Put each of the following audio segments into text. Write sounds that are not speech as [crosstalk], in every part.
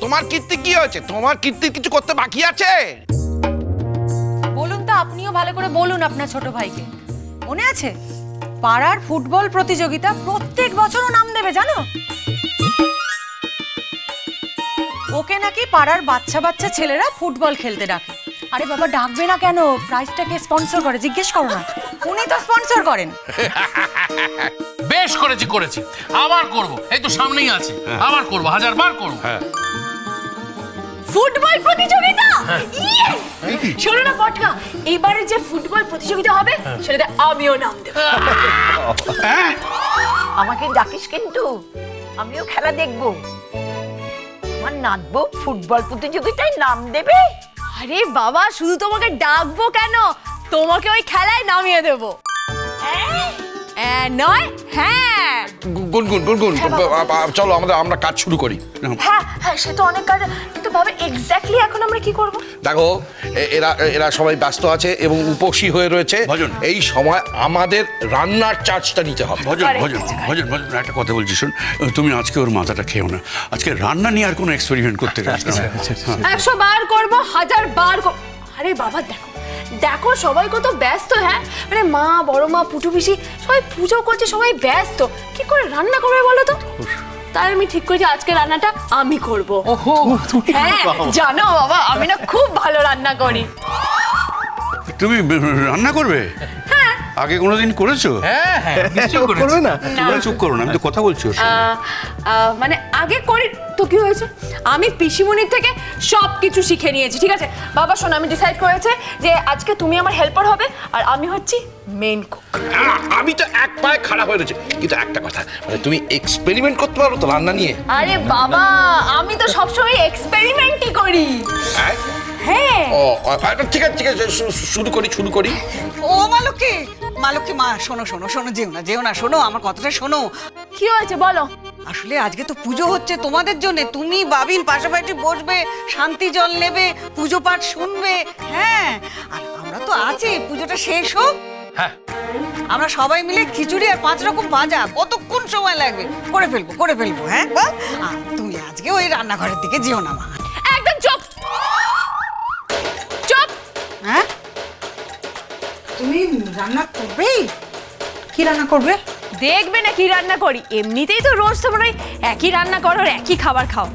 তোমার কীর্তি কি হয়েছে? তোমার কীর্তির কিছু করতে বাকি আছে? বলুন তো আপনিও ভালো করে বলুন আপনার ছোট ভাইকে। মনে আছে? পাড়ার ফুটবল প্রতিযোগিতা প্রত্যেক বছরও নাম দেবে জানো? ওকে নাকি পাড়ার বাচ্চা বাচ্চা ছেলেরা ফুটবল খেলতে ডাকে। আরে বাবা ডাকবে না কেন? প্রাইজটাকে স্পন্সর করে জিজ্ঞেস করো না। উনি তো স্পন্সর করেন। [laughs] বেশ করেছি করেছি। আবার করব। এই তো সামনেই আছে। আবার করব হাজার বার করব। ফুটবল প্রতিযোগিতা? ইয়েস শোনো না পটকা এবারে যে ফুটবল প্রতিযোগিতা হবে সেটাতে আমিও নাম দেব। আমাকে ডাকিস কিন্তু। আমিও খেলা দেখব। আমার নাচবো ফুটবল প্রতিযোগিতায় নাম দেবে। আরে বাবা শুধু তোমাকে ডাকবো কেন? তোমাকে ওই খেলায় নামিয়ে দেব। নয়? হ্যাঁ। গুনগুন গুনগুন। চলো আমাদের আমরা কাজ শুরু করি। হ্যাঁ হ্যাঁ সে তো অনেক কাজ। কিন্তু বাবা এক্স্যাক্টলি এখন আমরা কি করব? দেখো এরা এরা সবাই ব্যস্ত আছে এবং উপসী হয়ে রয়েছে। ভজন। এই সময় আমাদের রান্নার চার্জটা নিতে হবে। ভজন ভজন ভজন ভজন একটা কথা বলছি শোন। তুমি আজকে ওর মাথাটা খেও না। আজকে রান্না নিয়ে আর কোনো এক্সপেরিমেন্ট করতে গেছ একশো বার করব হাজার বার করব আরে বাবা দেখো। দেখো সবাই কত ব্যস্ত হ্যাঁ? মানে মা বড় মা পুটু পিসি সবাই পুজো করছে সবাই ব্যস্ত। কি করে রান্না করবে বলো তো? তাই আমি ঠিক করেছি আজকে রান্নাটা আমি করব। হ্যাঁ জানো বাবা আমি না খুব ভালো রান্না করি। তুমি রান্না করবে? হ্যাঁ। আগে কোনোদিন করেছ? হ্যাঁ হ্যাঁ নিশ্চয়ই [laughs] করেছি। তোমরা চুপ করো না আমি তো কথা বলছি মানে আগে করি কি হয়েছে? আমি পিসিমণির থেকে সব কিছু শিখে নিয়েছি ঠিক আছে? বাবা শোনো আমি ডিসাইড করেছে যে আজকে তুমি আমার হেল্পার হবে আর আমি হচ্ছি মেন কুক আমি তো এক পায়ে খারাপ হয়ে রয়েছে। কিন্তু একটা কথা মানে তুমি এক্সপেরিমেন্ট করতে পারো তো রান্না নিয়ে? আরে বাবা আমি তো সবসময় এক্সপেরিমেন্টই করি। হ্যাঁ? ও ঠিক আছে ঠিক আছে শু- শুরু করি শুরু করি। ও মালকী মালকী মা শোনো শোনো শোনো যেও না যেও না শোনো আমার কথাটা শোনো। কি হয়েছে বলো। আসলে আজকে তো পুজো হচ্ছে তোমাদের জন্য তুমি বাবিন পাশাপাশি বসবে শান্তি জল নেবে পুজো পাঠ শুনবে হ্যাঁ। আর আমরা তো আছি পুজোটা শেষ হোক। হ্যাঁ। আমরা সবাই মিলে খিচুড়ি আর পাঁচ রকম ভাজা কতক্ষণ সময় লাগবে? করে ফেলব করে ফেলব হ্যাঁ আর তুমি আজকে ওই রান্নাঘরের দিকে যেও না মা। তুমি রান্না করবেই কি রান্না করবে? দেখবে না কি রান্না করি। এমনিতেই তো রোজ তোমরা ওই একই রান্না করো আর একই খাবার খাও।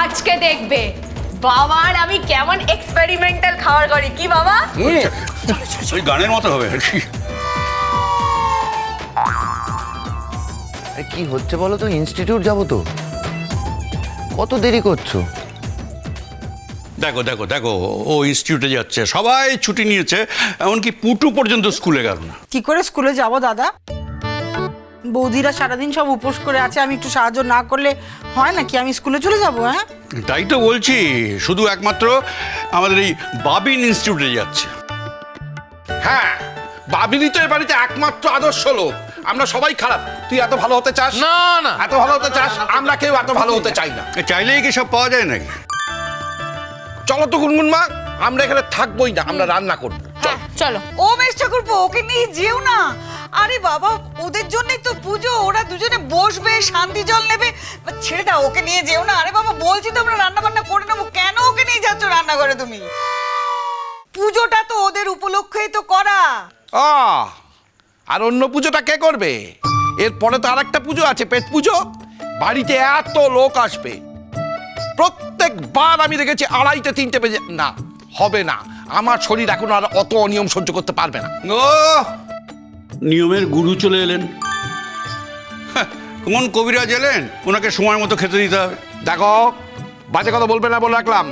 আজকে দেখবে বাবার আমি কেমন এক্সপেরিমেন্টাল খাবার করি। কি বাবা? ওই গানের মতো হবে। আর কি কি হচ্ছে বলো তো? ইনস্টিটিউট যাব তো। কত দেরি করছ? দেখো দেখো দেখো ও ইনস্টিটিউটে যাচ্ছে সবাই ছুটি নিয়েছে এমনকি পুটু পর্যন্ত স্কুলে গেল না। কি করে স্কুলে যাব দাদা? বৌদিরা সারাদিন সব উপোস করে আছে আমি একটু সাহায্য না করলে হয় নাকি? আমি স্কুলে চলে যাব হ্যাঁ? তাই তো বলছি শুধু একমাত্র আমাদের এই বাবিন ইনস্টিটিউটে যাচ্ছে। হ্যাঁ বাবিনই তো এ বাড়িতে একমাত্র আদর্শ লোক। আমরা সবাই খারাপ। তুই এত ভালো হতে চাস? না না। এত ভালো হতে চাস? আমরা কেউ এত ভালো হতে চাই না। চাইলেই কি সব পাওয়া যায় নাকি? চলো তো গুনগুন মা আমরা এখানে থাকবোই না আমরা রান্না করব। হ্যাঁ চলো। ও মেশ ঠাকুরপো ওকে নিয়ে যেও না। আরে বাবা ওদের জন্যই তো পুজো ওরা দুজনে বসবে শান্তি জল নেবে। বা ছেড়ে দাও ওকে নিয়ে যেও না। আরে বাবা বলছি তো আমরা রান্না বান্না করে নেব কেন ওকে নিয়ে যাচ্ছ রান্নাঘরে তুমি? পুজোটা তো ওদের উপলক্ষেই তো করা। আ আর অন্য পুজোটা কে করবে? এরপরে তো আর একটা পুজো আছে পেট পুজো। বাড়িতে এত লোক আসবে। প্রত্যেকবার আমি দেখেছি আড়াইটে তিনটে বেজে না হবে না। আমার শরীর এখন আর অত অনিয়ম সহ্য করতে পারবে না। ও নিয়মের গুরু চলে এলেন। হ্যাঁ, কোন কবিরাজ এলেন? ওনাকে সময় মতো খেতে দিতে হবে। দেখো বাজে কথা বলবে না বলে রাখলাম।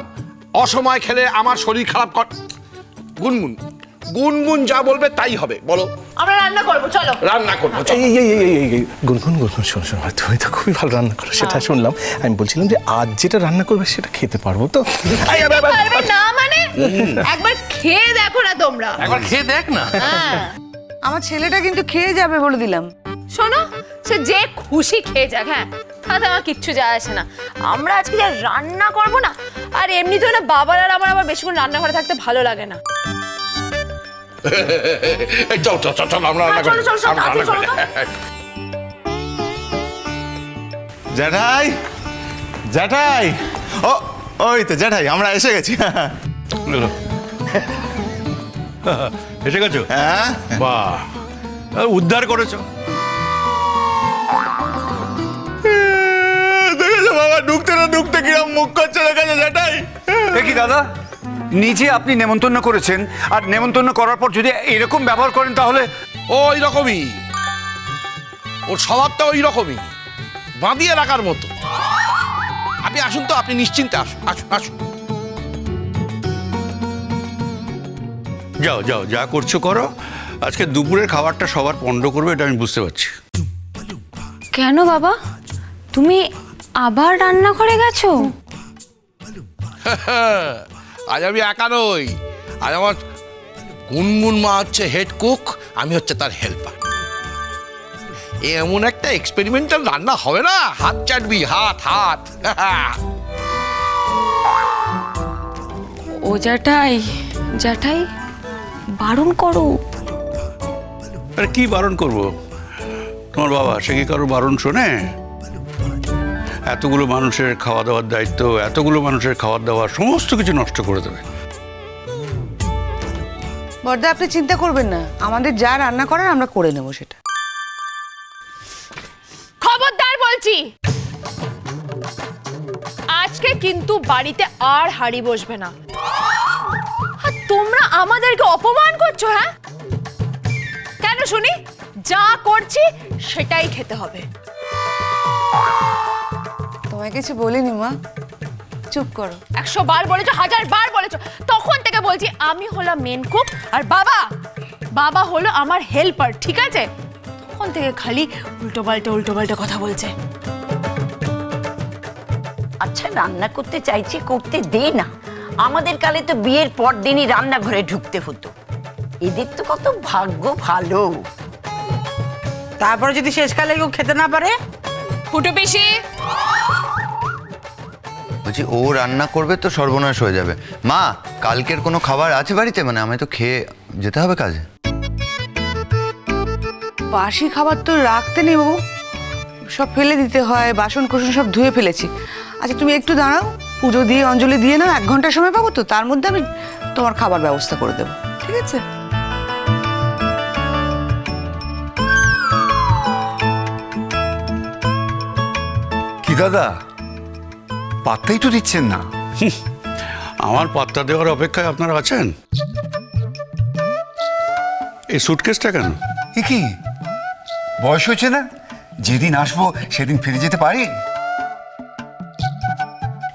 অসময় খেলে আমার শরীর খারাপ কর গুনগুন। গুনগুন যা বলবে তাই হবে বলো। আমরা রান্না করব চলো। রান্না করব চলো। এই এই এই এই এই, এই গুনগুন গুনগুন শোন শোন তুমি তো খুবই ভালো রান্না করো সেটা শুনলাম। আমি বলছিলাম যে আজ যেটা রান্না করবে সেটা খেতে পারব তো। পারবে না মানে একবার খেয়ে দেখো না তোমরা। একবার খেয়ে দেখ না। হ্যাঁ। আমার ছেলেটা কিন্তু খেয়ে যাবে বলে দিলাম। শোনো সে যে খুশি খেয়ে যাক হ্যাঁ তাতে আমার কিচ্ছু যায় আসে না। আমরা আজকে যা রান্না করব না আর এমনিতেও না বাবার আর আমার আবার বেশিক্ষণ রান্নাঘরে থাকতে ভালো লাগে না। [laughs] চল চল চল চল আমরা রান্না হ্যাঁ, করি। চলো, চলো, আমরা রান্না করি। জ্যাঠাই জ্যাঠাই ও ওই তো জ্যাঠাই আমরা এসে গেছি। [laughs] এসে গেছো? হ্যাঁ। বাহ উদ্ধার করেছ। দেখেছ বাবা ঢুকতে না ঢুকতে কিরম মুখ করছে দেখেছ জ্যাঠাই? দেখি দাদা? নিজে আপনি নেমন্তন্ন করেছেন আর নেমন্তন্ন করার পর যদি এরকম ব্যবহার করেন তাহলে ওই রকমই ওর স্বভাবটা ওই রকমই বাঁধিয়ে রাখার মতো। আপনি আসুন তো আপনি নিশ্চিন্তে আসুন আসুন আসুন। যাও যাও যা করছ করো। আজকে দুপুরের খাবারটা সবার পণ্ড করবে এটা আমি বুঝতে পারছি। কেন বাবা? তুমি আবার রান্না করে গেছো? [laughs] আজ আমি একা নই। আজ আমার গুনগুন মা হচ্ছে হেড কুক আমি হচ্ছে তার হেল্পার এমন একটা এক্সপেরিমেন্টাল রান্না হবে না? হাত চাটবি হাত হাত। ও জ্যাঠাই জ্যাঠাই বারণ করো। আরে কি বারণ করব? তোমার বাবা সে কি কারও বারণ শোনে? এতগুলো মানুষের খাওয়া দাওয়ার দায়িত্ব এতগুলো মানুষের খাওয়া দাওয়া সমস্ত কিছু নষ্ট করে দেবে। বর্দা আপনি চিন্তা করবেন না। আমাদের যা রান্না করার আমরা করে নেব সেটা। খবরদার বলছি। আজকে কিন্তু বাড়িতে আর হাড়ি বসবে না। আর তোমরা আমাদেরকে অপমান করছ হ্যাঁ? কেন শুনি? যা করছি সেটাই খেতে হবে। তোমায় কিছু বলিনি মা। চুপ করো। একশো বার বলেছ হাজার বার বলেছ। তখন থেকে বলছি আমি হলাম মেন কুক আর বাবা বাবা হলো আমার হেল্পার ঠিক আছে? তখন থেকে খালি উল্টো পাল্টা উল্টো পাল্টা কথা বলছে। আচ্ছা রান্না করতে চাইছি করতে দে না। আমাদের কালে তো বিয়ের পর দিনই রান্নাঘরে ঢুকতে হতো। এদের তো কত ভাগ্য ভালো। তারপরে যদি শেষকালে কেউ খেতে না পারে? ফুটু পিসি বলছি ও রান্না করবে তো সর্বনাশ হয়ে যাবে। মা কালকের কোনো খাবার আছে বাড়িতে? মানে আমায় তো খেয়ে যেতে হবে কাজে। বাসি খাবার তো রাখতে নেই বাবু। সব ফেলে দিতে হয় বাসন কোসন সব ধুয়ে ফেলেছি। আচ্ছা তুমি একটু দাঁড়াও। পুজো দিয়ে অঞ্জলি দিয়ে নাও এক ঘণ্টা সময় পাবো তো তার মধ্যে আমি তোমার খাবার ব্যবস্থা করে দেবো। ঠিক আছে? কি দাদা? পাত্তাই তো দিচ্ছেন না। আমার পাত্তা দেওয়ার অপেক্ষায় আপনারা আছেন? এই সুটকেসটা কেন? এ কি? বয়স হয়েছে না? যেদিন আসব সেদিন ফিরে যেতে পারি?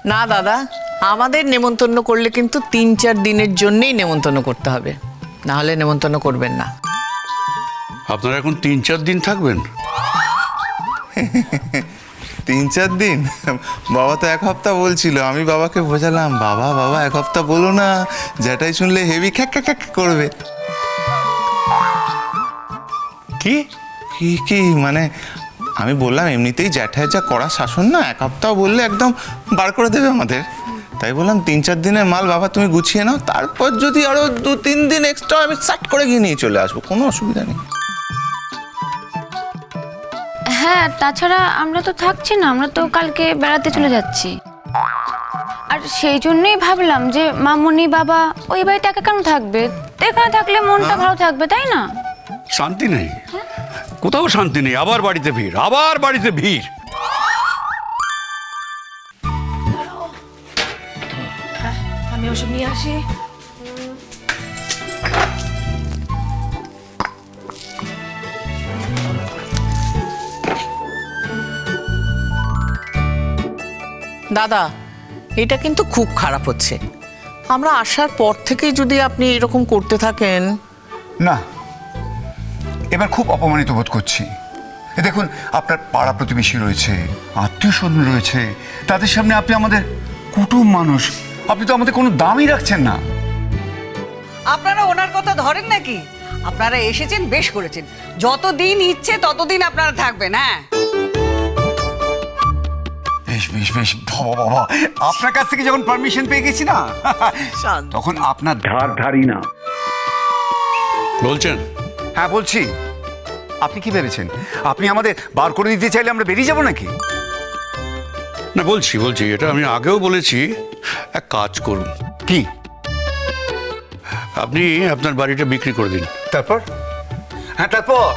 না দাদা আমাদের নেমন্তন্ন করলে কিন্তু তিন চার দিনের জন্যই নেমন্তন্ন করতে হবে। না হলে নেমন্তন্ন করবেন না। আপনারা এখন তিন চার দিন থাকবেন? [laughs] তিন চার দিন? বাবা তো এক হপ্তাহ বলছিল আমি বাবাকে বোঝালাম বাবা বাবা এক হপ্তাহ বলো না যেটাই শুনলে হেভি খ্যাক খ্যাক খ্যাক করবে। কি? কি কি মানে আমি বললাম এমনিতেই জ্যাঠায় যা করা শাসন না এক হপ্তাহ বললে একদম বার করে দেবে আমাদের। তাই বললাম তিন চার দিনের মাল বাবা তুমি গুছিয়ে নাও তারপর যদি আরও দু তিন দিন এক্সট্রা আমি সাট করে গিয়ে নিয়ে চলে আসব কোনো অসুবিধা নেই। হ্যাঁ তাছাড়া আমরা তো থাকছি না আমরা তো কালকে বেড়াতে চলে যাচ্ছি। আর সেই জন্যই ভাবলাম যে মামুনি বাবা ওই বাড়িতে একা কেন থাকবে? এখানে থাকলে মনটা ভালো থাকবে তাই না? শান্তি নেই। কোথাও শান্তি নেই আবার বাড়িতে ভিড় আবার বাড়িতে ভিড়। আমি ওসব নিয়ে আসি। দাদা এটা কিন্তু খুব খারাপ হচ্ছে। আমরা আসার পর থেকেই যদি আপনি এরকম করতে থাকেন। না এবার খুব অপমানিত বোধ করছি। এ দেখুন আপনার পাড়া প্রতিবেশী রয়েছে আত্মীয় স্বজন রয়েছে তাদের সামনে আপনি আমাদের কুটুম মানুষ আপনি তো আমাদের কোনো দামই রাখছেন না। আপনারা ওনার কথা ধরেন নাকি? আপনারা এসেছেন বেশ করেছেন। যতদিন ইচ্ছে ততদিন আপনারা থাকবেন হ্যাঁ? বেশ বেশ বেশ। বাবা বাবা আপনার কাছ থেকে যখন পারমিশন পেয়ে গেছি না তখন আপনার ধার ধারি না। বলছেন? হ্যাঁ বলছি। আপনি কি ভেবেছেন? আপনি আমাদের বার করে দিতে চাইলে আমরা বেরিয়ে যাব নাকি? না বলছি বলছি এটা আমি আগেও বলেছি। এক কাজ করুন। কি? আপনি আপনার বাড়িটা বিক্রি করে দিন। তারপর? হ্যাঁ তারপর।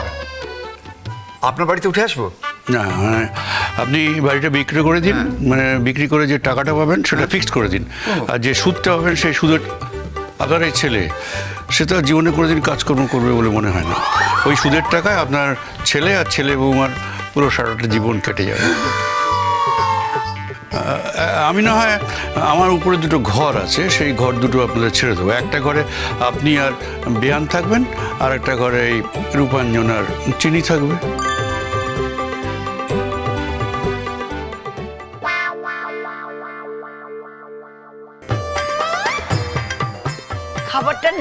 আপনার বাড়িতে উঠে আসব? না মানে আপনি বাড়িটা বিক্রি করে দিন মানে বিক্রি করে যে টাকাটা পাবেন সেটা ফিক্সড করে দিন। আর যে সুদটা পাবেন সেই সুদের আপনার এই ছেলে সে তো জীবনে কোনোদিন কাজকর্ম করবে বলে মনে হয় না। ওই সুদের টাকায় আপনার ছেলে আর ছেলে বৌমার পুরো সারাটা জীবন কেটে যাবে। আমি না হয় আমার উপরে দুটো ঘর আছে সেই ঘর দুটো আপনাদের ছেড়ে দেবো। একটা ঘরে আপনি আর বেয়ান থাকবেন আর একটা ঘরে এই রূপাঞ্জন আর চিনি থাকবে।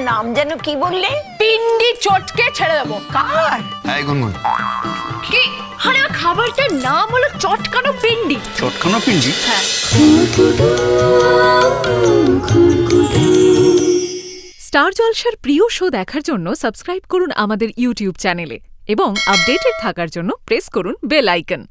নাম যেন কি বললে? পিন্ডি চটকে ছেড়ে দেবো। কার? এই গুনগুন। কি? আরে ওই খাবারটার নাম হলো চটকানো পিন্ডি। চটকানো পিঞ্জি স্টার জলসার প্রিয় শো দেখার জন্য সাবস্ক্রাইব করুন আমাদের ইউটিউব চ্যানেলে এবং আপডেটেড থাকার জন্য প্রেস করুন বেল আইকন।